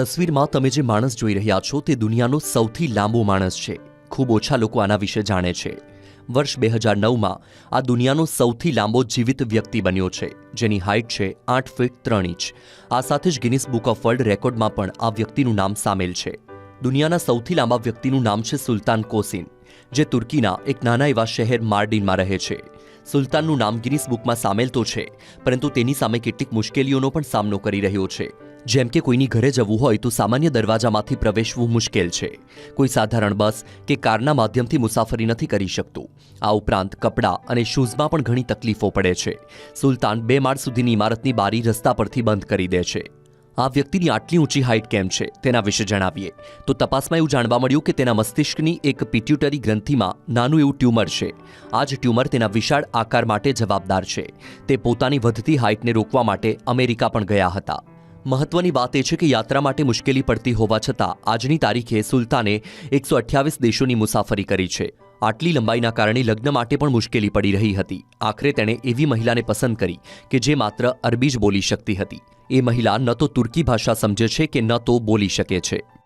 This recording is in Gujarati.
તસવીરમાં તમે જે માણસ જોઈ રહ્યા છો તે દુનિયાનો સૌથી લાંબો માણસ છે. ખૂબ ઓછા લોકો આના વિશે જાણે છે. વર્ષ બે હજાર નવમાં આ દુનિયાનો સૌથી લાંબો જીવિત વ્યક્તિ બન્યો છે, જેની હાઇટ છે આઠ ફીટ ત્રણ ઇંચ. આ સાથે જ ગિનિસ બુક ઓફ વર્લ્ડ રેકોર્ડમાં પણ આ વ્યક્તિનું નામ સામેલ છે. દુનિયાના સૌથી લાંબા વ્યક્તિનું નામ છે સુલતાન કોસિન, જે તુર્કીના એક નાના એવા શહેર માર્ડિનમાં રહે છે. સુલતાનનું નામ ગિનિસ બુકમાં સામેલ તો છે, પરંતુ તેની સામે કેટલીક મુશ્કેલીઓનો પણ સામનો કરી રહ્યો છે. જેમ કે કોઈની ઘરે જવું હોય તો સામાન્ય દરવાજામાંથી પ્રવેશવું મુશ્કેલ છે. કોઈ સાધારણ બસ કે કારના માધ્યમથી મુસાફરી નથી કરી શકતું. આ ઉપરાંત કપડાં અને શૂઝમાં પણ ઘણી તકલીફો પડે છે. સુલતાન બે માળ સુધીની ઇમારતની બારી રસ્તા પરથી બંધ કરી દે છે. આ વ્યક્તિની આટલી ઊંચી હાઇટ કેમ છે? તેના વિશે જણાવીએ. તો તપાસમાં એવું જાણવા મળ્યું કે તેના મસ્તિષ્કની એક પિટ્યુટરી ગ્રંથિમાં નાનું એવું ટ્યુમર છે. આ જ ટ્યુમર તેના વિશાળ આકાર માટે જવાબદાર છે. તે પોતાની વધતી હાઇટને રોકવા માટે અમેરિકા પણ ગયા હતા. મહત્વની વાત એ છે કે યાત્રા માટે મુશ્કેલી પડતી હોવા છતાં આજની તારીખે સુલતાને એકસો અઠ્યાવીસ દેશોની મુસાફરી કરી છે. આટલી લંબાઈના કારણે લગ્ન માટે પણ મુશ્કેલી પડી રહી હતી. આખરે તેણે એવી મહિલાને પસંદ કરી કે જે માત્ર અરબી જ બોલી શકતી હતી. એ મહિલા ન તો તુર્કી ભાષા સમજે છે કે ન તો બોલી શકે છે.